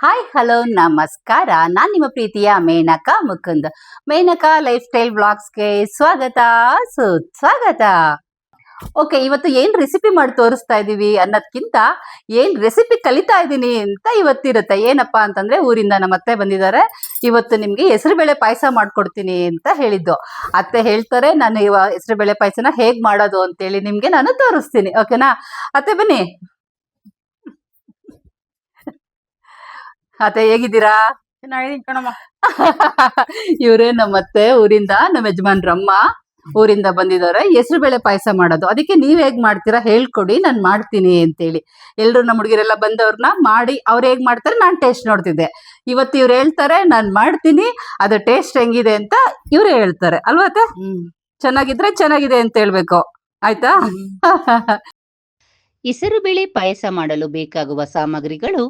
Hi hello ನಮಸ್ಕಾರ. ನಾನು ನಿಮ್ಮ ಪ್ರೀತಿಯ ಮೇನಕಾ ಮುಕುಂದ್. ಮೇನಕಾ ಲೈಫ್ ಸ್ಟೈಲ್ ಬ್ಲಾಗ್ಸ್ಗೆ ಸ್ವಾಗತ, ಸುಸ್ವಾಗತ. ಓಕೆ ಇವತ್ತು ಏನ್ ರೆಸಿಪಿ ಮಾಡಿ ತೋರಿಸ್ತಾ ಇದೀವಿ ಅನ್ನೋದ್ಕಿಂತ ಏನ್ ರೆಸಿಪಿ ಕಲಿತಾ ಇದ್ದೀನಿ ಅಂತ ಇವತ್ತಿರುತ್ತೆ. ಏನಪ್ಪಾ ಅಂತಂದ್ರೆ ಊರಿಂದ ನಮ್ಮ ಅತ್ತೆ ಬಂದಿದ್ದಾರೆ. ಇವತ್ತು ನಿಮ್ಗೆ ಹೆಸರುಬೇಳೆ ಪಾಯಸ ಮಾಡ್ಕೊಡ್ತೀನಿ ಅಂತ ಹೇಳಿದ್ದು. ಅತ್ತೆ ಹೇಳ್ತಾರೆ, ನಾನು ಇವ ಹೆಸರುಬೇಳೆ ಪಾಯಸನ ಹೇಗ್ ಮಾಡೋದು? ಅಂತೇಳಿ ನಿಮ್ಗೆ ನಾನು ತೋರಿಸ್ತೀನಿ. ಓಕೆನಾ ಅತ್ತೆ ಬನ್ನಿ. ಅತ್ತೆ ಹೇಗಿದ್ದೀರಾ? ಚೆನ್ನಾಗಿದ್ದೀನಿ ಕಣಮ್ಮ. ಇವ್ರೇ ನಮ್ಮತ್ತೆ ಊರಿಂದ ನಮ್ಮ ಯಜಮಾನ್ರಮ್ಮ ಊರಿಂದ ಬಂದಿದ್ದಾರೆ. ಹೆಸರು ಬೇಳೆ ಪಾಯಸ ಮಾಡೋದು. ಅದಕ್ಕೆ ನೀವ್ ಹೇಗ್ ಮಾಡ್ತೀರಾ ಹೇಳ್ಕೊಡಿ ನಾನ್ ಮಾಡ್ತೀನಿ ಅಂತೇಳಿ. ಎಲ್ರು ನಮ್ಮ ಹುಡುಗಿರೆಲ್ಲ ಬಂದವ್ರನ್ನ ಮಾಡಿ ಅವ್ರು ಹೇಗ್ ಮಾಡ್ತಾರೆ ನಾನ್ ಟೇಸ್ಟ್ ನೋಡ್ತಿದ್ದೆ. ಇವತ್ತು ಇವ್ರು ಹೇಳ್ತಾರೆ ನಾನ್ ಮಾಡ್ತೀನಿ ಅದು ಟೇಸ್ಟ್ ಹೆಂಗಿದೆ ಅಂತ ಇವ್ರೆ ಹೇಳ್ತಾರೆ. ಅಲ್ವತ್ತೆ ಹ್ಮ್. ಚೆನ್ನಾಗಿದ್ರೆ ಚೆನ್ನಾಗಿದೆ ಅಂತ ಹೇಳ್ಬೇಕು. ಆಯ್ತಾ? ಹೆಸರುಬೇಳೆ ಪಾಯಸ ಮಾಡಲು ಬೇಕಾಗುವ ಸಾಮಗ್ರಿಗಳು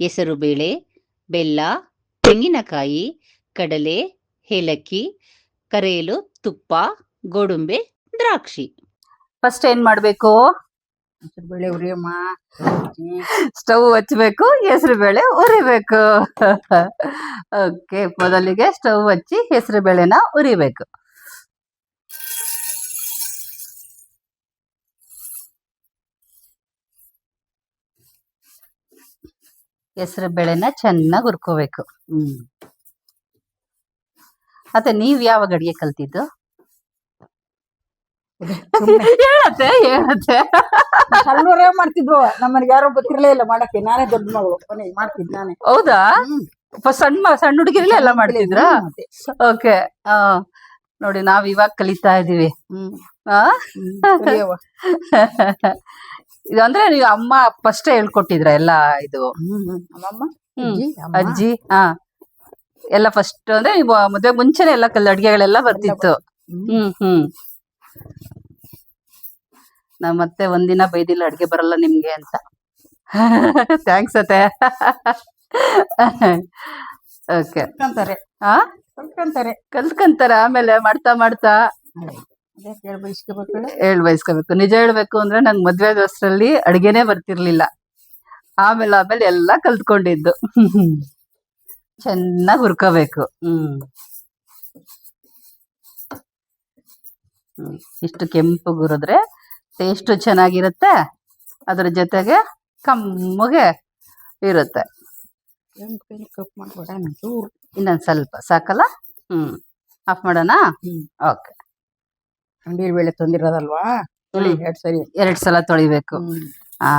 ಹೆಸರುಬೇಳೆ ಬೆಲ್ಲ, ತೆಂಗಿನಕಾಯಿ, ಕಡಲೆ, ಏಲಕ್ಕಿ, ಕರೇಲು, ತುಪ್ಪ, ಗೋಡುಂಬೆ, ದ್ರಾಕ್ಷಿ. ಫಸ್ಟ್ ಏನ್ ಮಾಡ್ಬೇಕು? ಬೇಳೆ ಉರಿಯಮ್ಮ. ಸ್ಟವ್ ಹಚ್ಚಬೇಕು ಹೆಸರು ಬೇಳೆ ಉರಿಬೇಕು. ಓಕೆ ಮೊದಲಿಗೆ ಸ್ಟವ್ ಹಚ್ಚಿ ಹೆಸರು ಬೇಳೆನ ಉರಿಬೇಕು. ಹೆಸರು ಬೇಳೆನ ಚೆನ್ನಾಗಿ ಹುರ್ಕೋಬೇಕು. ಹ್ಮ್. ಮತ್ತೆ ನೀವ್ ಯಾವಾಗ ಅಡಿಗೆ ಕಲ್ತಿದ್ದು. ಹೇಳತ್ತೆ ಹೇಳತ್ತೆ. ಸಣ್ಣವರೇ ಮಾಡ್ತಿದ್ರು. ನಮ್ಮನೆಗೆ ಯಾರೋ ಗೊತ್ತಿರ್ಲೇ ಇಲ್ಲ ಮಾಡಕ್ಕೆ. ನಾನೇ ದೊಡ್ಡ ಮಗಳು ಮಾಡ್ತಿದ್ ನಾನೇ. ಹೌದಾ? ಸಣ್ಣ ಸಣ್ಣ ಹುಡುಗಿರಲ್ಲ ಎಲ್ಲ ಮಾಡ್ತಿದ್ರ? ಓಕೆ. ಆ ನೋಡಿ ನಾವ್ ಇವಾಗ ಕಲಿತಾ ಇದೀವಿ. ಹ್ಮ್. ಇದು ಅಂದ್ರೆ ನೀವು ಅಮ್ಮ ಫಸ್ಟ್ ಹೇಳ್ಕೊಟ್ಟಿದ್ರ ಎಲ್ಲ ಇದು. ಅಜ್ಜಿ, ಹಾ. ಎಲ್ಲ ಫಸ್ಟ್ ಅಂದ್ರೆ ನೀವು ಮದ್ವೆ ಮುಂಚೆನೆ ಎಲ್ಲ ಕಲ್ ಅಡ್ಗೆಗಳೆಲ್ಲ ಬರ್ತಿತ್ತು. ಹ್ಮ್. ಹ್ಮ್ ನಾ ಮತ್ತೆ ಒಂದಿನ ಬೈದಿಲ್ಲ ಅಡ್ಗೆ ಬರಲ್ಲ ನಿಮ್ಗೆ ಅಂತ. ಥ್ಯಾಂಕ್ಸ್ ಅತ್ತೆ. ಓಕೆ ಕಲ್ತ್ಕಂತಾರೆ. ಕಲ್ತ್ಕೊಂತಾರೆ. ಆಮೇಲೆ ಮಾಡ್ತಾ ಮಾಡ್ತಾ. ಹೇಳ್ ಬಯಸ್ಕೋಬೇಕು ನಿಜ ಹೇಳ್ಬೇಕು ಅಂದ್ರೆ ನಂಗೆ ಮದ್ವೆ ದೋಸ್ತರಲ್ಲಿ ಅಡ್ಗೆನೆ ಬರ್ತಿರ್ಲಿಲ್ಲ. ಆಮೇಲೆ ಆಮೇಲೆ ಎಲ್ಲ ಕಲ್ತ್ಕೊಂಡಿದ್ದು. ಚೆನ್ನಾಗಿ ಹುರ್ಕೋಬೇಕು. ಹ್ಮ್. ಇಷ್ಟು ಕೆಂಪು ಗುರಿದ್ರೆ ಟೇಸ್ಟ್ ಚೆನ್ನಾಗಿರುತ್ತೆ. ಅದ್ರ ಜೊತೆಗೆ ಕಮ್ಮಗೆ ಇರುತ್ತೆ. ಇನ್ನೊಂದ್ ಸ್ವಲ್ಪ. ಸಾಕಲ್ಲ? ಹ್ಮ್. ಆಫ್ ಮಾಡೋಣ? ಹ್ಮ್. ಓಕೆ ಅಂಗಡಿ ಬೇಳೆ ತಂದಿರೋದಲ್ವಾ? ತೊಳಿ. ಎರಡ್ ಸರಿ. ಎರಡ್ ಸಲ ತೊಳಿಬೇಕು. ಆ.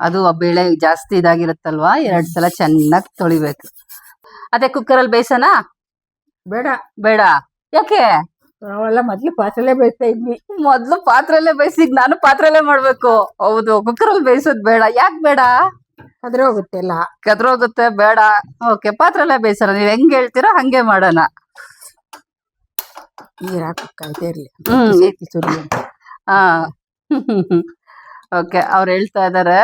ಅದು ಆ ಬೇಳೆ ಜಾಸ್ತಿ ಇದಾಗಿರುತ್ತಲ್ವಾ? ಎರಡ್ ಸಲ ಚೆನ್ನಾಗಿ ತೊಳಿಬೇಕು. ಅದೇ ಕುಕ್ಕರ್ ಅಲ್ಲಿ ಬೇಯಿಸೋಣ ಬೇಡ. ಬೇಡ. ಯಾಕೆ? ನಾವೆಲ್ಲ ಮೊದ್ಲು ಪಾತ್ರೆಲ್ಲೇ ಬೇಯಿಸ್ತಾ ಇದ್ವಿ. ಮೊದ್ಲು ಪಾತ್ರೆಲ್ಲೇ ಬೇಯಿಸಿ ನಾನು ಪಾತ್ರೆಲ್ಲೇ ಮಾಡ್ಬೇಕು. ಹೌದು ಕುಕ್ಕರ್ ಅಲ್ಲಿ ಬೇಯಿಸೋದ್ ಬೇಡ. ಯಾಕೆ ಬೇಡ? ಕದ್ರೆ ಹೋಗುತ್ತೆ ಎಲ್ಲ. ಕದ್ರೋಗುತ್ತೆ ಬೇಡ. ಓಕೆ ಪಾತ್ರೆಲ್ಲೇ ಬೇಯಿಸೋಣ. ನೀವ್ ಹೆಂಗ್ ಹೇಳ್ತೀರೋ ಹಂಗೆ ಮಾಡೋಣ. ನೀರ್ ಇರ್ಲಿ. ಹಾ. ಓಕೆ ಅವ್ರು ಹೇಳ್ತಾ ಇದಾರೆ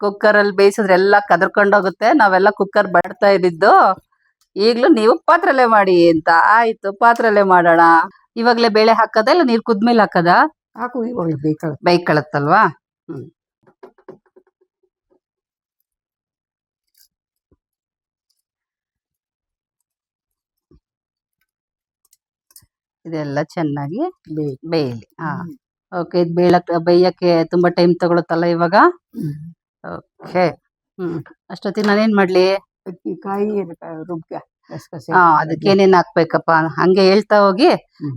ಕುಕ್ಕರ್ ಅಲ್ಲಿ ಬೇಯಿಸಿದ್ರೆ ಎಲ್ಲ ಕದರ್ಕೊಂಡೋಗುತ್ತೆ ನಾವೆಲ್ಲ ಕುಕ್ಕರ್ ಬಡ್ತಾ ಇದ್ದಿದ್ದು ಈಗ್ಲೂ ನೀವು ಪಾತ್ರೆಲೆ ಮಾಡಿ ಅಂತ. ಆಯ್ತು ಪಾತ್ರೆಲೆ ಮಾಡೋಣ. ಇವಾಗ್ಲೇ ಬೇಳೆ ಹಾಕದ ಇಲ್ಲ ನೀರ್ ಕುದ್ಮೇಲೆ ಹಾಕದ? ಹಾಕು ಇವಾಗ ಬೈಕ್ ಹ್ಮ್. ಇದೆಲ್ಲ ಚೆನ್ನಾಗಿ ಬೇಯ್ ಬೇಯಲಿ. ಹಾ. ಓಕೆ ಇದು ಬೇಳಕ್ ಬೇಯಕ್ಕೆ ತುಂಬಾ ಟೈಮ್ ತಗೊಳತ್ತಲ್ಲ ಇವಾಗ? Okay hmm. ಅಷ್ಟೊತ್ತಿಗೆ ನಾನೇನ್ ಮಾಡ್ಲಿ? ಕಾಯಿ ರುಬ್ಕ ಹಾ ಹಾಕ್ಬೇಕಪ್ಪ? ಹಂಗೆ ಹೇಳ್ತಾ ಹೋಗಿ.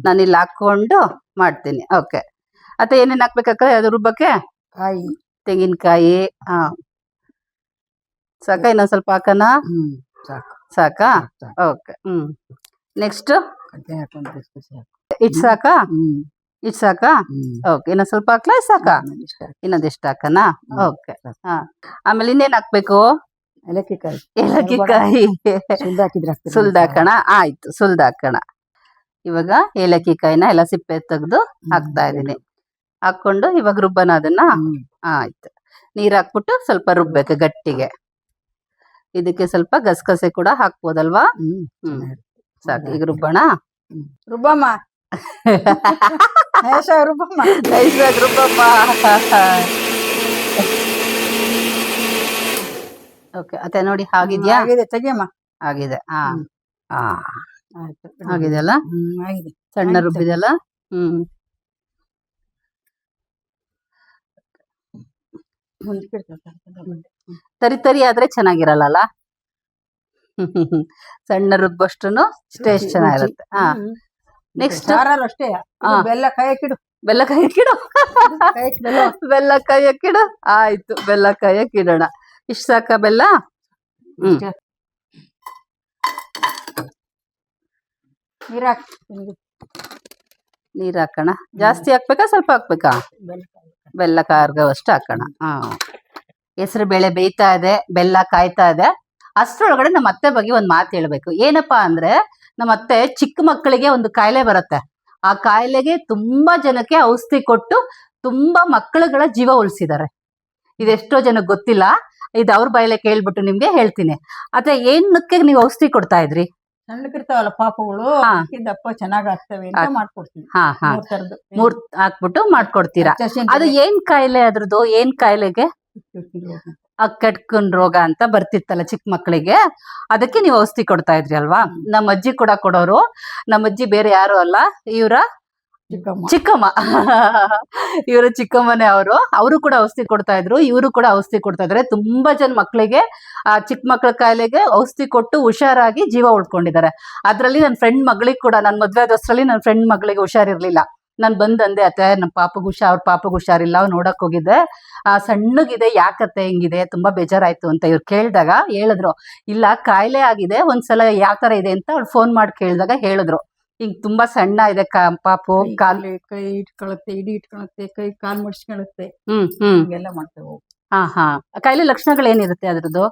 ನಾನು ಇಲ್ಲಿ ಹಾಕೊಂಡು ಮಾಡ್ತೀನಿ. ಓಕೆ ಮತ್ತೆ ಏನೇನ್ ಹಾಕ್ಬೇಕಕ್ಕ ಅದು ರುಬ್ಬಕ್ಕೆ? ಕಾಯಿ. ತೆಂಗಿನಕಾಯಿ. ಹಾ. ಸಾಕ? ಇನ್ನೊಂದ್ ಸ್ವಲ್ಪ ಹಾಕನಾ? ಸಾಕಾ. Okay hmm. ನೆಕ್ಸ್ಟ್ ಹಾಕೊಂಡು ಹಾಕು ಇಟ್ ಸಾಕ? ಇಟ್ ಸಾಕ? ಓಕೆ ಇನ್ನೊಂದ್ ಸ್ವಲ್ಪ ಹಾಕ್ಲಾ? ಸಾಕಾ? ಆಮೇಲೆ ಇಷ್ಟ ಹಾಕನಾ? ಓಕೆ ಹಾ. ಆಮೇಲೆ ಇನ್ನೇನ್ ಹಾಕ್ಬೇಕು? ಏಲಕ್ಕಿಕಾಯಿ. ಏಲಕ್ಕಿ ಕಾಯಿ ಸುಲ್ದ ಸುಲ್ದಾಕಣ ಆಯ್ತು ಸುಲ್ದಾಕಣ ಇವಾಗ ಏಲಕ್ಕಿಕಾಯಿನ ಎಲ್ಲ ಸಿಪ್ಪೆ ತೆಗೆದು. ಹಾಕ್ತಾ ಇದೀನಿ ಹಾಕೊಂಡು ಇವಾಗ ರುಬ್ಬನ ಅದನ್ನ? ಆಯ್ತು. ನೀರ್ ಹಾಕ್ಬಿಟ್ಟು ಸ್ವಲ್ಪ ರುಬ್ಬೇಕು ಗಟ್ಟಿಗೆ. ಇದಕ್ಕೆ ಸ್ವಲ್ಪ ಗಸಗಸೆ ಕೂಡ ಹಾಕ್ಬೋದಲ್ವಾ? ಹ್ಮ್ ಹ್ಮ್. ಚೆನ್ನಾಗಿರುತ್ತೆ. ಸಾಕು. ಈಗ ರುಬ್ಬಣ. ರುಬ್ಬಮ್ಮ. ಹೇಶ ರುಬ್ಬಮ್ಮ. ನೈಸಾಗಿ ರುಬ್ಬಮ್ಮ. ಓಕೆ ಅತ್ತೆ ನೋಡಿ ಆಗಿದ್ಯಾ ಆಗಿದೆ. ತೆಗಿಯಮ್ಮ. ಆಗಿದೆ. ಹಾ ಆಯ್ತು. ಆಗಿದೆಯಲ್ಲ ಆಗಿದೆ. ಸಣ್ಣ ರುಬ್ಬಿದೆಯಲ್ಲ ರುಬ್ಬಿದೆಲ್ಲ? ಹ್ಮ್. ತರಿ ತರಿ ಆದ್ರೆ ಚೆನ್ನಾಗಿರಲ್ಲ ಸಣ್ಣ ರುಬ್ಬಷ್ಟು ಟೇಸ್ಟ್ ಚೆನ್ನಾಗಿರುತ್ತೆ. ಹಾ. ನೆಕ್ಸ್ಟ್? ಅಷ್ಟೇ. ಬೆಲ್ಲ ಕಾಯಕ್ಕಿಡು ಬೆಲ್ಲ ಕಾಯಕ್ಕಿಡು ಕಾಯಕ್ ಬೆಲ್ಲ ಬೆಲ್ಲ ಕಾಯಕ್ಕಿಡು ಆಯ್ತು ಬೆಲ್ಲ ಕಾಯಕ್ಕಿಡೋಣ ಇಷ್ಟ ಸಾಕ ಬೆಲ್ಲ? ಹ್ಮ್. ನೀರ್ ಹಾಕ್ ನೀರ್ ಹಾಕೋಣ. ಜಾಸ್ತಿ ಹಾಕ್ಬೇಕಾ ಸ್ವಲ್ಪ ಹಾಕ್ಬೇಕಾ. ಬೆಲ್ಲ ಕಾರ್ಗವಷ್ಟು ಹಾಕೋಣ. ಹಾ. ಹೆಸರು ಬೇಳೆ ಬೇಯ್ತಾ ಇದೆ ಬೆಲ್ಲ ಕಾಯ್ತಾ ಇದೆ. ಅಷ್ಟ್ರೊಳಗಡೆ ನಮ್ಮ ಅತ್ತೆ ಬಗ್ಗೆ ಒಂದು ಮಾತು ಹೇಳ್ಬೇಕು. ಏನಪ್ಪಾ ಅಂದ್ರೆ ನಮ್ಮ ಅತ್ತೆ ಚಿಕ್ಕ ಮಕ್ಕಳಿಗೆ ಒಂದು ಕಾಯಿಲೆ ಬರುತ್ತೆ. ಆ ಕಾಯಿಲೆಗೆ ತುಂಬಾ ಜನಕ್ಕೆ ಔಷಧಿ ಕೊಟ್ಟು ತುಂಬಾ ಮಕ್ಕಳುಗಳ ಜೀವ ಉಳಿಸಿದ್ದಾರೆ. ಇದೆಷ್ಟೋ ಜನಕ್ಕೆ ಗೊತ್ತಿಲ್ಲ. ಇದು ಅವ್ರ ಬಾಯಲ್ಲೇ ಕೇಳ್ಬಿಟ್ಟು ನಿಮ್ಗೆ ಹೇಳ್ತೀನಿ. ಅದೇ ಏನಕ್ಕೆ ನೀವು ಔಷಧಿ ಕೊಡ್ತಾ ಇದ್ರಿ? ಸಣ್ಣಕ್ಕಿರ್ತಾವಲ್ಲ ಪಾಪಗಳು. ದಪ್ಪ ಚೆನ್ನಾಗ್ ಆಗ್ತವೆ ಅಂತ ಮಾಡ್ಕೊಡ್ತೀವಿ ಮೂರ್ ಹಾಕ್ಬಿಟ್ಟು ಮಾಡ್ಕೊಡ್ತೀರಾ? ಅದು ಏನ್ ಕಾಯಿಲೆ ಅದ್ರದ್ದು ಏನ್ ಕಾಯಿಲೆಗೆ? ಕಟ್ಕನ್ ರೋಗ ಅಂತ ಬರ್ತಿತ್ತಲ್ಲ ಚಿಕ್ಕ ಮಕ್ಕಳಿಗೆ ಅದಕ್ಕೆ ನೀವು ಔಷಧಿ ಕೊಡ್ತಾ ಇದ್ರಿ ಅಲ್ವಾ. ನಮ್ಮ ಅಜ್ಜಿ ಕೂಡ ಕೊಡೋರು. ನಮ್ಮ ಅಜ್ಜಿ ಬೇರೆ ಯಾರು ಅಲ್ಲ ಇವರ ಚಿಕ್ಕಮ್ಮ. ಚಿಕ್ಕಮ್ಮ. ಇವರ ಚಿಕ್ಕಮ್ಮನೇ ಅವರು. ಅವರು ಕೂಡ ಔಷಧಿ ಕೊಡ್ತಾ ಇದ್ರು ಇವರು ಕೂಡ ಔಷಧಿ ಕೊಡ್ತಾ ಇದ್ರೆ ತುಂಬಾ ಜನ ಮಕ್ಕಳಿಗೆ ಆ ಚಿಕ್ಕ ಮಕ್ಕಳ ಕಾಯಿಲೆಗೆ ಔಷಧಿ ಕೊಟ್ಟು ಹುಷಾರಾಗಿ ಜೀವ ಉಳ್ಕೊಂಡಿದ್ದಾರೆ. ಅದ್ರಲ್ಲಿ ನನ್ನ ಫ್ರೆಂಡ್ ಮಗಳಿಗೆ ಕೂಡ ನನ್ನ ಮದ್ವೆ ಆದಷ್ಟರಲ್ಲಿ ನನ್ನ ಫ್ರೆಂಡ್ ಮಗಳಿಗೆ ಹುಷಾರಿರ್ಲಿಲ್ಲ. ನಾನು ಬಂದ್ ಅಂದೆ ಅತ್ತೆ ನಮ್ಮ ಪಾಪ ಹುಷಾರ್ ಅವ್ರ ಪಾಪಗ್ ಹುಷಾರಿಲ್ಲ ಅವ್ರು ನೋಡಕ್ ಹೋಗಿದ್ದೆ. ಆ ಸಣ್ಣಗಿದೆ ಯಾಕತ್ತೆ ಹಿಂಗಿದೆ ತುಂಬಾ ಬೇಜಾರಾಯ್ತು ಅಂತ ಇವ್ರು ಕೇಳಿದಾಗ ಹೇಳಿದ್ರು. ಇಲ್ಲ ಕಾಯಿಲೆ ಆಗಿದೆ ಒಂದ್ಸಲ ಯಾವ ತರ ಇದೆ ಅಂತ ಅವ್ಳು ಫೋನ್ ಮಾಡಿ ಕೇಳಿದಾಗ ಹೇಳಿದ್ರು. ಹಿಂಗ್ ತುಂಬಾ ಸಣ್ಣ ಇದೆ ಕಾ ಪಾಪು ಕಾಲ್ ಕಾಲು ಕೈ ಇಟ್ಕೊಳತ್ತೆ ಇಡಿ ಇಟ್ಕೊಳತ್ತೆ ಕೈ ಕಾಲ್ ಮುಡ್ಸ್ಕೊಳತ್ತೆ ಹ್ಮ್ ಹ್ಮ್. ಎಲ್ಲ ಮಾಡ್ತೇವೆ ಹಾ ಹಾ ಕಾಯಿಲೆ ಲಕ್ಷಣಗಳು ಏನಿರುತ್ತೆ ಅದ್ರದ್ದು?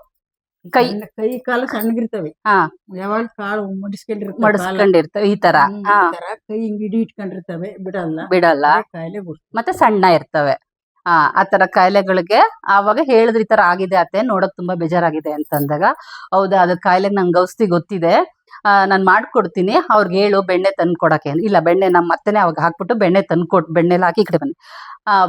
ಕೈ- ಕೈ ಕಾಲು ಸಣ್ಣಗಿರ್ತವೆ. ಹಾ. ಯಾವಾಗ ಕಾಳು ಮಡಿಸ್ಕೊಂಡಿರ್ತವೆ ಮಡಸ್ಕೊಂಡಿರ್ತವೆ ಈ ತರ. ಕೈ ಹಿಂಗ್ ಇಡಿ ಇಟ್ಕೊಂಡಿರ್ತವೆ ಬಿಡಲ್ಲ. ಬಿಡಲ್ಲ. ಕಾಯಿಲೆ ಮತ್ತೆ ಸಣ್ಣ ಇರ್ತವೆ. ಆ ಆ ತರ ಕಾಯಿಲೆಗಳಿಗೆ ಆವಾಗ ಹೇಳಿದ್ರೆ ಈ ತರ ಆಗಿದೆ ಅತ್ತೆ ನೋಡಕ್ ತುಂಬಾ ಬೇಜಾರಾಗಿದೆ ಅಂತಂದಾಗ. ಹೌದಾ ಅದ್ರ ಕಾಯಿಲೆ ನಂಗೆ ಔಷಧಿ ಗೊತ್ತಿದೆ. ನಾನ್ ಮಾಡ್ಕೊಡ್ತೀನಿ. ಅವ್ರಿಗೆ ಹೇಳು ಬೆಣ್ಣೆ ತಂದು ಕೊಡಕ್ಕೆ ಇಲ್ಲ, ಬೆಣ್ಣೆ ನಮ್ಮ ಅತ್ತೆನೇ ಅವಾಗ ಹಾಕ್ಬಿಟ್ಟು ಬೆಣ್ಣೆ ತಂದು ಕೊಟ್ ಬೆಣ್ಣೆಲ್ಲ ಹಾಕಿ ಈ ಕಡೆ ಬನ್ನಿ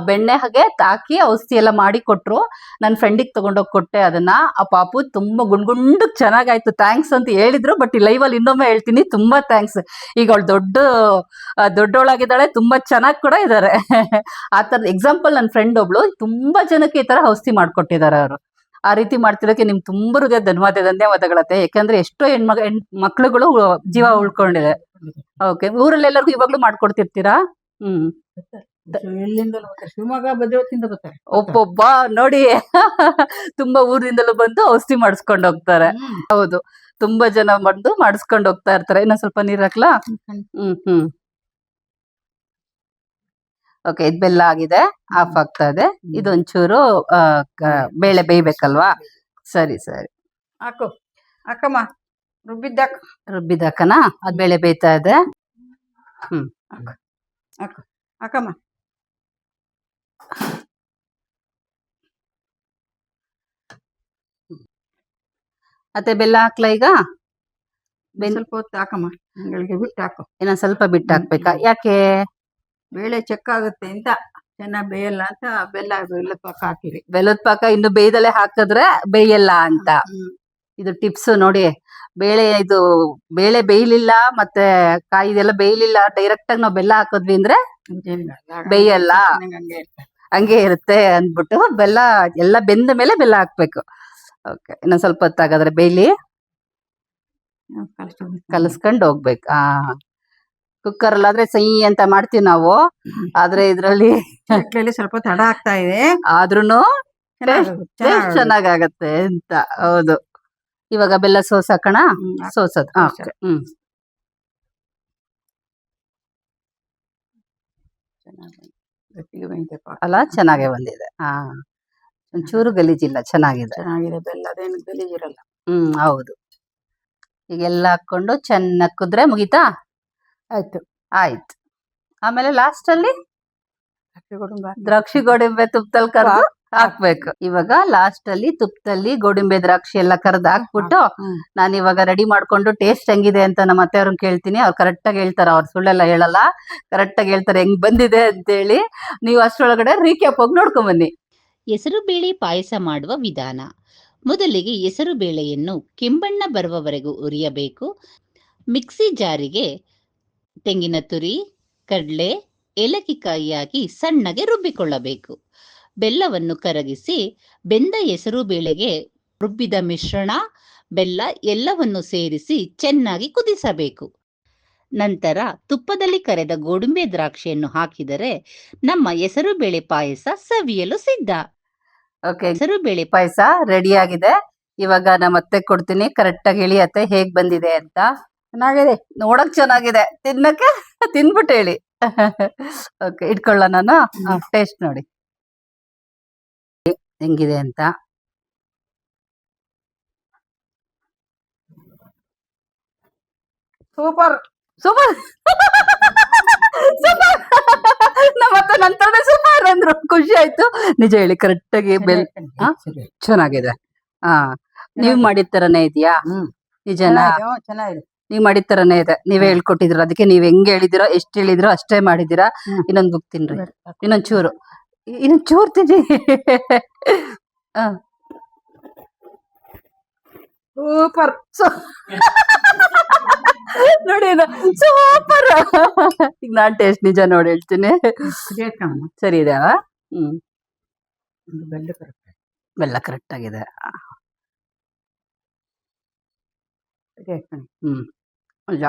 ಬೆಣ್ಣೆ ಹಾಗೆ ಹಾಕಿ ಔಷಧಿ ಎಲ್ಲ ಮಾಡಿ ಕೊಟ್ಟರು ನನ್ನ ಫ್ರೆಂಡಿಗೆ ತಗೊಂಡೋಗಿ ಕೊಟ್ಟೆ ಅದನ್ನ. ಆ ಪಾಪು ತುಂಬಾ ಗುಂಡ್ ಚೆನ್ನಾಗಾಯ್ತು. ಥ್ಯಾಂಕ್ಸ್ ಅಂತ ಹೇಳಿದ್ರು, ಬಟ್ ಲೈವ್ ಅಲ್ಲಿ ಇನ್ನೊಮ್ಮೆ ಹೇಳ್ತೀನಿ. ತುಂಬಾ ಥ್ಯಾಂಕ್ಸ್. ಈಗ ಅವಳು ದೊಡ್ಡ ದೊಡ್ಡವಳಾಗಿದ್ದಾಳೆ ತುಂಬಾ ಚೆನ್ನಾಗಿ ಕೂಡ ಇದ್ದಾರೆ ಆ ಥರದ ಎಕ್ಸಾಂಪಲ್ ನನ್ನ ಫ್ರೆಂಡ್ ಒಬ್ಳು. ತುಂಬಾ ಜನಕ್ಕೆ ಈ ತರ ಔಷಧಿ ಮಾಡಿಕೊಟ್ಟಿದ್ದಾರೆ ಅವರು. ಆ ರೀತಿ ಮಾಡ್ತಿರೋಕೆ ನಿಮ್ಗೆ ತುಂಬ ಹೃದಯ ಧನ್ಯವಾದ ಧನ್ಯವಾದಗಳತ್ತೆ. ಯಾಕಂದ್ರೆ ಎಷ್ಟೋ ಹೆಣ್ಮಗ ಹೆಣ್ ಮಕ್ಳುಗಳು ಜೀವ ಉಳ್ಕೊಂಡಿದೆ. ಓಕೆ ಊರಲ್ಲಿ ಎಲ್ಲರಿಗೂ ಇವಾಗ್ಲೂ ಮಾಡ್ಕೊಡ್ತಿರ್ತೀರಾ? ಹ್ಮ್. ಶಿವಮೊಗ್ಗ ಭದ್ರಾವತಿಯಿಂದ ಬರ್ತಾರೆ. ಒಬ್ಬೊಬ್ಬ ನೋಡಿ ತುಂಬಾ ಊರಿಂದಲೂ ಬಂದು ಔಷಧಿ ಮಾಡಿಸ್ಕೊಂಡು ಹೋಗ್ತಾರೆ. ಹೌದು ತುಂಬಾ ಜನ ಬಂದು ಮಾಡಿಸ್ಕೊಂಡು ಹೋಗ್ತಾ ಇರ್ತಾರೆ. ಇನ್ನೊಂದ್ ಸ್ವಲ್ಪ ನೀರ್ ಹಾಕ್ಲಾ? ಹ್ಮ್ ಹ್ಮ್. ಓಕೆ ಇದು ಬೆಲ್ಲ ಆಗಿದೆ ಆಫ್ ಆಗ್ತಾ ಇದೆ. ಇದೊಂಚೂರು ಬೇಳೆ ಬೇಯ್ಬೇಕಲ್ವಾ? ಸರಿ ಸರಿ. ಹಾಕು. ಹಾಕಮ್ಮ ರುಬ್ಬಿದ್ದಾಕ. ರುಬ್ಬಿದಾಕನ ಅದ್ ಬೇಳೆ ಬೇಯ್ತಾ ಇದೆ. ಹ್ಮ್. ಹಾಕಮ್ಮ. ಮತ್ತೆ ಬೆಲ್ಲ ಹಾಕ್ಲಾ ಈಗ? ಸ್ವಲ್ಪ ಹೊತ್ತು ಹಾಕಮ್ಮ. ಬಿಟ್ಟು ಹಾಕು. ಇನ್ನೊಂದ್ ಸ್ವಲ್ಪ ಬಿಟ್ಟು ಹಾಕ್ಬೇಕಾ? ಯಾಕೆ? ಬೇಳೆ ಚೆಕ್ ಆಗುತ್ತೆ ಅಂತ ಚೆನ್ನಾಗಿ ಬೇಯಲ್ಲ ಅಂತ ಬೆಲ್ಲ ಬೆಲ್ಲದ ಪಾಕ ಹಾಕಿರಿ. ಬೆಲ್ಲದ ಪಾಕ ಇನ್ನು ಬೇಯ್ದಲೆ ಹಾಕಿದ್ರೆ ಬೇಯಲ್ಲ ಅಂತ. ಇದು ಟಿಪ್ಸ್ ನೋಡಿ ಬೇಳೆ ಇದು ಬೇಳೆ ಬೇಯ್ಲಿಲ್ಲ ಮತ್ತೆ ಕಾಯಿ ಇದೆಲ್ಲ ಬೇಯ್ಲಿಲ್ಲ ಡೈರೆಕ್ಟ್ ಆಗಿ ನಾವು ಬೆಲ್ಲ ಹಾಕಿದ್ವಿ ಅಂದ್ರೆ ಬೇಯಲ್ಲ. ಹಂಗೆ ಇರುತ್ತೆ ಅಂದ್ಬಿಟ್ಟು ಬೆಲ್ಲ ಎಲ್ಲ ಬೆಂದ ಮೇಲೆ ಬೆಲ್ಲ ಹಾಕ್ಬೇಕು. ಓಕೆ ಇನ್ನೊಂದ್ ಸ್ವಲ್ಪ ಹೊತ್ತಾಗಾದ್ರೆ ಬೇಯ್ಲಿ ಕಲಸ್ಕೊಂಡು ಹೋಗ್ಬೇಕು. ಆ. ಕುಕ್ಕರ್ ಅಲ್ಲಾದ್ರೆ ಸೈ ಅಂತ ಮಾಡ್ತೀವಿ ನಾವು. ಆದ್ರೆ ಇದ್ರಲ್ಲಿ ಸ್ವಲ್ಪ ತಡ ಆಗ್ತಾ ಇದೆ. ಆದ್ರೂನು ಚೆನ್ನಾಗಾಗುತ್ತೆ, ಅಂತ. ಹೌದು. ಇವಾಗ ಬೆಲ್ಲ ಸೋಸ್ ಹಾಕೋಣ. ಸೋಸದ್. ಸೋಸ್ ಹ್ಮ್. ಅಲ್ಲ ಚೆನ್ನಾಗೆ ಬಂದಿದೆ. ಹಾ. ಒಂಚೂರು ಗಲೀಜಿಲ್ಲ ಚೆನ್ನಾಗಿದೆ. ಚೆನ್ನಾಗಿದೆ ಬೆಲ್ಲದೇನು ಗಲೀಜಿರಲ್ಲ. ಹ್ಮ್ ಹೌದು. ಈಗೆಲ್ಲ ಹಾಕೊಂಡು ಚೆನ್ನಾಗಿ ಕುದ್ರೆ ಮುಗೀತಾ? ಆಯ್ತು. ಆಯ್ತು. ಆಮೇಲೆ ಲಾಸ್ಟ್ ಅಲ್ಲಿ ಅಕ್ಕಿ ಗೋಡಂಬಿ ಹಾಕಿ. ದ್ರಾಕ್ಷಿ ಗೋಡಿಂಬೆ ತುಪ್ಪದಲ್ಲಿ ಕರೆದು ಹಾಕ್ಬೇಕು. ಇವಾಗ ಲಾಸ್ಟ್ ಅಲ್ಲಿ ತುಪ್ಪದಲ್ಲಿ ಗೋಡಿಂಬೆ ದ್ರಾಕ್ಷಿ ಎಲ್ಲ ಕರೆದು ಹಾಕ್ಬಿಟ್ಟು ಹ್ಮ್. ನಾನು ಇವಾಗ ರೆಡಿ ಮಾಡ್ಕೊಂಡು ಟೇಸ್ಟ್ ಹೆಂಗಿದೆ ಅಂತ ನಮ್ಮ ಅತ್ತೆಯವ್ರನ್ನ ಕೇಳ್ತೀನಿ. ಅವ್ರು ಕರೆಕ್ಟ್ ಆಗಿ ಹೇಳ್ತಾರೆ. ಅವ್ರು ಸುಳ್ಳೆಲ್ಲ ಹೇಳಲ್ಲ. ಕರೆಕ್ಟ್ ಆಗಿ ಹೇಳ್ತಾರೆ. ಹೆಂಗ್ ಬಂದಿದೆ ಅಂತೇಳಿ ನೀವು ಅಷ್ಟರೊಳಗಡೆ ರೀಕ್ಯಾಪ್ ಹೋಗಿ ನೋಡ್ಕೊಂಡ್ ಬನ್ನಿ ಹೆಸರು ಬೇಳೆ ಪಾಯಸ ಮಾಡುವ ವಿಧಾನ. ಮೊದಲಿಗೆ ಹೆಸರು ಬೇಳೆಯನ್ನು ಕೆಂಬಣ್ಣ ಬರುವವರೆಗೂ ಉರಿಯಬೇಕು. ಮಿಕ್ಸಿ ಜಾರಿಗೆ ತೆಂಗಿನ ತುರಿ, ಕಡಲೆ ಏಲಕ್ಕಿಕಾಯಿಯಾಗಿ ಸಣ್ಣಗೆ ರುಬ್ಬಿಕೊಳ್ಳಬೇಕು. ಬೆಲ್ಲವನ್ನು ಕರಗಿಸಿ ಬೆಂದ ಹೆಸರು ಬೇಳೆಗೆ ರುಬ್ಬಿದ ಮಿಶ್ರಣ, ಬೆಲ್ಲ ಎಲ್ಲವನ್ನು ಸೇರಿಸಿ ಚೆನ್ನಾಗಿ ಕುದಿಸಬೇಕು. ನಂತರ ತುಪ್ಪದಲ್ಲಿ ಕರೆದ ಗೋಡುಂಬೆ ದ್ರಾಕ್ಷಿಯನ್ನು ಹಾಕಿದರೆ ನಮ್ಮ ಹೆಸರು ಬೇಳೆ ಪಾಯಸ ಸವಿಯಲು ಸಿದ್ಧ. ಓಕೆ ಹೆಸರುಬೇಳೆ ಪಾಯಸ ರೆಡಿ ಆಗಿದೆ. ಇವಾಗ ನಮ್ಮ ಮತ್ತೆ ಕೊಡ್ತೀನಿ. ಕರೆಕ್ಟಾಗಿ ಹೇಳಿ ಹೇಗ್ ಬಂದಿದೆ ಅಂತ. ಚೆನ್ನಾಗಿದೆ. ನೋಡಕ್ ಚೆನ್ನಾಗಿದೆ. ತಿನ್ನಕ್ಕೆ ತಿನ್ಬಿಟ್ಟು ಹೇಳಿ. ಓಕೆ ಇಟ್ಕೊಳ್ಳ ನಾನು. ಟೇಸ್ಟ್ ನೋಡಿ. ಹೆಂಗಿದೆ ಅಂತ. ಸೂಪರ್. ಸೂಪರ್. ಸೂಪರ್. ನಮ್ಮ ಹತ್ರ ನಂತರ ಸೂಪರ್ ಅಂದ್ರು. ಖುಷಿ ಆಯ್ತು. ನಿಜ ಹೇಳಿ ಕರೆಕ್ಟ್ ಆಗಿ ಬೆಲ್ ಚೆನ್ನಾಗಿದೆ ಹಾ? ನೀವ್ ಮಾಡಿದ ತರನೇ ಇದೆಯಾ. ನಿಜನಾ? ಚೆನ್ನಾಗಿದೆ. ನೀವ್ ಮಾಡಿದ ತರನೇ ಇದೆ. ನೀವೇ ಹೇಳ್ಕೊಟ್ಟಿದ್ರ ಅದಕ್ಕೆ ನೀವ್ ಹೆಂಗ್ ಹೇಳಿದಿರೋ ಎಷ್ಟ್ ಹೇಳಿದ್ರೋ ಅಷ್ಟೇ ಮಾಡಿದಿರಾ. ಇನ್ನೊಂದ್ ಬುಕ್ ತಿನ್ರಿ. ಇನ್ನೊಂದ್ ಚೂರು ಇನ್ನೊಂದ್ ಚೂರ್ ತಿನ್ನಿ ಆ, ಸೂಪರ್. ನೋಡಿ ಸೂಪರ್. ಈಗ ನಾನ್ ಟೇಸ್ಟ್ ನಿಜ ನೋಡಿ ಹೇಳ್ತೀನಿ. ಸರಿ ಇದೆ? ಹ್ಮ್. ಬೆಲ್ಲ ಕರೆಕ್ಟ್ ಆಗಿದೆ. ಹ್ಮ್ ನಿಜ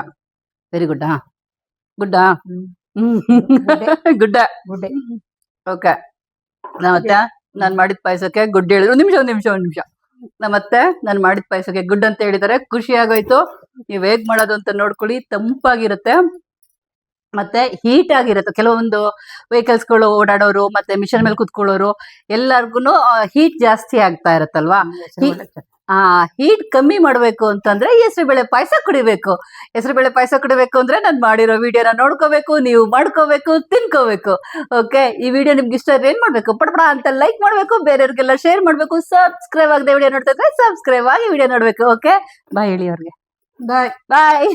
ವೆರಿ ಗುಡ್ ಹಾ ಗುಡ್ ಹ್ಮ್. ಹ್ಮ್ ಗುಡ್ಡ ಗುಡ್ಡೆ ಓಕೆ ನಮ್ಮತ್ತೆ ನಾನ್ ಮಾಡಿದ ಪಾಯಸಕ್ಕೆ ಗುಡ್ ಹೇಳಿದ್ರು. ಒಂದ್ ನಿಮಿಷ ಒಂದ್ ನಿಮಿಷ ಒಂದು ನಿಮಿಷ. ನಮ್ಮತ್ತೆ ನಾನ್ ಮಾಡಿದ ಪಾಯಸಕ್ಕೆ ಗುಡ್ ಅಂತ ಹೇಳಿದರೆ. ಖುಷಿ ಆಗೋಯ್ತು. ನೀವು ಹೇಗ್ ಮಾಡೋದು ಅಂತ ನೋಡ್ಕೊಳ್ಳಿ. ತಂಪಾಗಿರುತ್ತೆ. ಮತ್ತೆ ಹೀಟ್ ಆಗಿರುತ್ತೆ. ಕೆಲವೊಂದು vehicles ಗಳು ಓಡಾಡೋರು ಮತ್ತೆ ಮಿಷನ್ ಮೇಲೆ ಕುತ್ಕೊಳ್ಳೋರು ಎಲ್ಲಾರ್ಗುನು ಹೀಟ್ ಜಾಸ್ತಿ ಆಗ್ತಾ ಇರತ್ತಲ್ವಾ? ಆ ಹೀಟ್ ಕಮ್ಮಿ ಮಾಡ್ಬೇಕು ಅಂತಂದ್ರೆ ಹೆಸರುಬೇಳೆ ಪಾಯಸ ಕುಡಿಬೇಕು. ಹೆಸರುಬೇಳೆ ಪಾಯಸ ಕುಡಿಬೇಕು ಅಂದ್ರೆ ನಾನು ಮಾಡಿರೋ ವಿಡಿಯೋನ ನೋಡ್ಕೋಬೇಕು ನೀವು ಮಾಡ್ಕೋಬೇಕು ತಿನ್ಕೋಬೇಕು. ಓಕೆ ಈ ವಿಡಿಯೋ ನಿಮ್ಗೆ ಇಷ್ಟ ಆದ್ರೆ ಏನ್ ಮಾಡ್ಬೇಕು? ಪಡಪಡ ಅಂತ ಲೈಕ್ ಮಾಡ್ಬೇಕು ಬೇರೆಯವ್ರಿಗೆಲ್ಲ ಶೇರ್ ಮಾಡ್ಬೇಕು ಸಬ್ಸ್ಕ್ರೈಬ್ ಆಗದೆ ವಿಡಿಯೋ ನೋಡ್ತಾ ಇದ್ರೆ ಸಬ್ಸ್ಕ್ರೈಬ್ ಆಗಿ ವಿಡಿಯೋ ನೋಡ್ಬೇಕು. ಓಕೆ ಬಾಯ್ ಹೇಳಿ ಅವ್ರಿಗೆ ಬಾಯ್ ಬಾಯ್